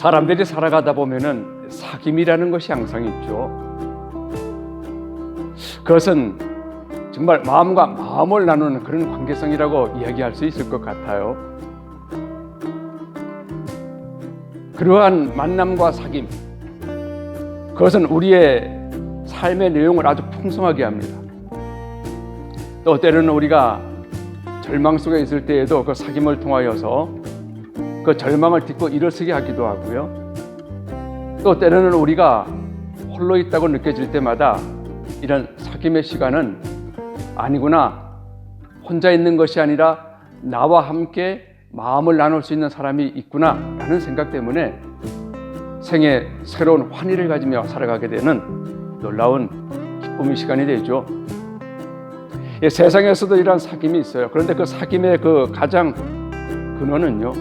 사람들이 살아가다 보면은 사귐이라는 것이 항상 있죠. 그것은 정말 마음과 마음을 나누는 그런 관계성이라고 이야기할 수 있을 것 같아요. 그러한 만남과 사귐, 그것은 우리의 삶의 내용을 아주 풍성하게 합니다. 또 때로는 우리가 절망 속에 있을 때에도 그 사귐을 통하여서 그 절망을 딛고 일어서게 하기도 하고요. 또 때로는 우리가 홀로 있다고 느껴질 때마다 이런 사귐의 시간은 아니구나. 혼자 있는 것이 아니라 나와 함께 마음을 나눌 수 있는 사람이 있구나. 라는 생각 때문에 생에 새로운 환희를 가지며 살아가게 되는 놀라운 기쁨의 시간이 되죠. 예, 세상에서도 이러한 사귐이 있어요. 그런데 그 사귐의 그 가장 근원은요,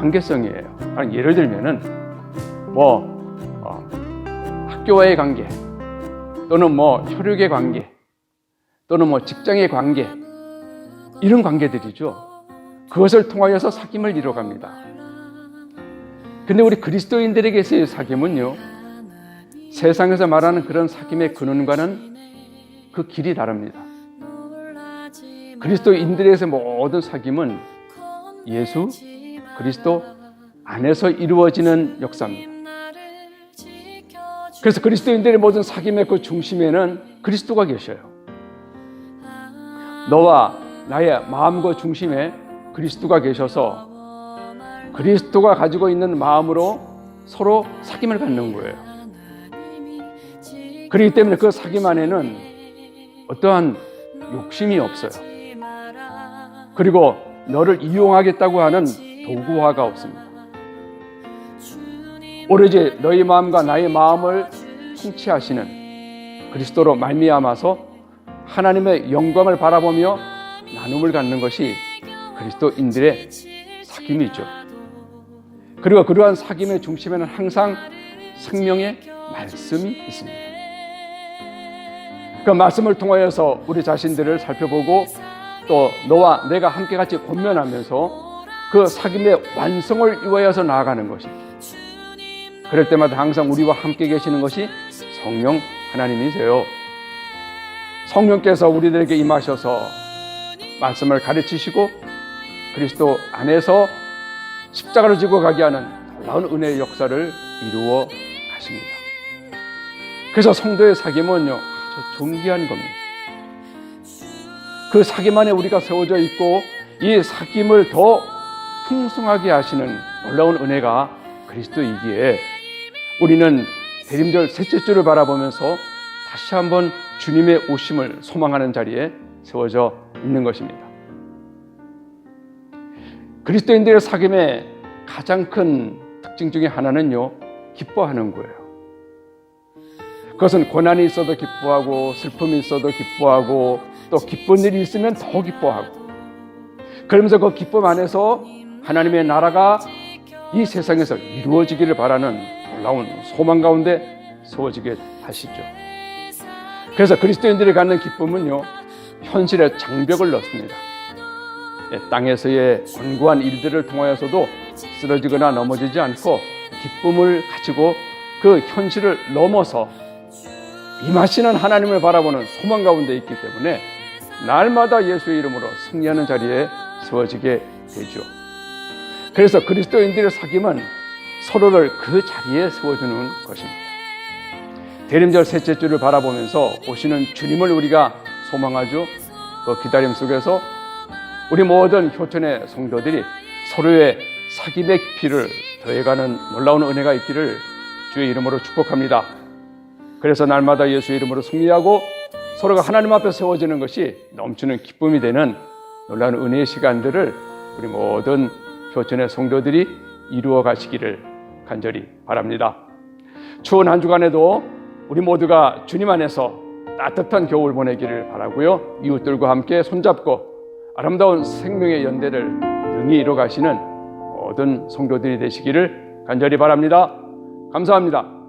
관계성이에요. 예를 들면은, 뭐, 어, 학교와의 관계, 또는 뭐, 혈육의 관계, 또는 뭐, 직장의 관계, 이런 관계들이죠. 그것을 통하여서 사귐을 이뤄갑니다. 근데 우리 그리스도인들에게서의 사귐은요, 세상에서 말하는 그런 사귐의 근원과는 그 길이 다릅니다. 그리스도인들에서 모든 사귐은 예수 그리스도 안에서 이루어지는 역사입니다. 그래서 그리스도인들의 모든 사귐의 그 중심에는 그리스도가 계셔요. 너와 나의 마음과 중심에 그리스도가 계셔서 그리스도가 가지고 있는 마음으로 서로 사귐을 갖는 거예요. 그렇기 때문에 그 사귐 안에는 어떠한 욕심이 없어요. 그리고 너를 이용하겠다고 하는 도구화가 없습니다. 오로지 너희 마음과 나의 마음을 통치하시는 그리스도로 말미암아서 하나님의 영광을 바라보며 나눔을 갖는 것이 그리스도인들의 사귐이죠. 그리고 그러한 사귐의 중심에는 항상 생명의 말씀이 있습니다. 그 말씀을 통하여서 우리 자신들을 살펴보고 또 너와 내가 함께 같이 권면하면서 그 사귐의 완성을 위하여서 나아가는 것이 그럴 때마다 항상 우리와 함께 계시는 것이 성령 하나님이세요. 성령께서 우리들에게 임하셔서 말씀을 가르치시고 그리스도 안에서 십자가를 지고 가게 하는 놀라운 은혜의 역사를 이루어 가십니다. 그래서 성도의 사귐은요 아주 존귀한 겁니다. 그 사귐 안에 우리가 세워져 있고 이 사귐을 더 풍성하게 하시는 놀라운 은혜가 그리스도이기에 우리는 대림절 셋째 주를 바라보면서 다시 한번 주님의 오심을 소망하는 자리에 세워져 있는 것입니다. 그리스도인들의 사귐의 가장 큰 특징 중에 하나는요, 기뻐하는 거예요. 그것은 고난이 있어도 기뻐하고, 슬픔이 있어도 기뻐하고, 또 기쁜 일이 있으면 더 기뻐하고, 그러면서 그 기쁨 안에서 하나님의 나라가 이 세상에서 이루어지기를 바라는 놀라운 소망 가운데 세워지게 하시죠. 그래서 그리스도인들이 갖는 기쁨은요, 현실의 장벽을 넣습니다. 예, 땅에서의 권고한 일들을 통하여서도 쓰러지거나 넘어지지 않고 기쁨을 가지고 그 현실을 넘어서 임하시는 하나님을 바라보는 소망 가운데 있기 때문에 날마다 예수의 이름으로 승리하는 자리에 세워지게 되죠. 그래서 그리스도인들의 사귐은 서로를 그 자리에 세워주는 것입니다. 대림절 셋째 주를 바라보면서 오시는 주님을 우리가 소망하죠. 그 기다림 속에서 우리 모든 효천의 성도들이 서로의 사귐의 깊이를 더해가는 놀라운 은혜가 있기를 주의 이름으로 축복합니다. 그래서 날마다 예수 이름으로 승리하고 서로가 하나님 앞에 세워지는 것이 넘치는 기쁨이 되는 놀라운 은혜의 시간들을 우리 모든 효천의 성도들이 이루어 가시기를 간절히 바랍니다. 추운 한 주간에도 우리 모두가 주님 안에서 따뜻한 겨울 보내기를 바라고요. 이웃들과 함께 손잡고 아름다운 생명의 연대를 능히 이뤄 가시는 모든 성도들이 되시기를 간절히 바랍니다. 감사합니다.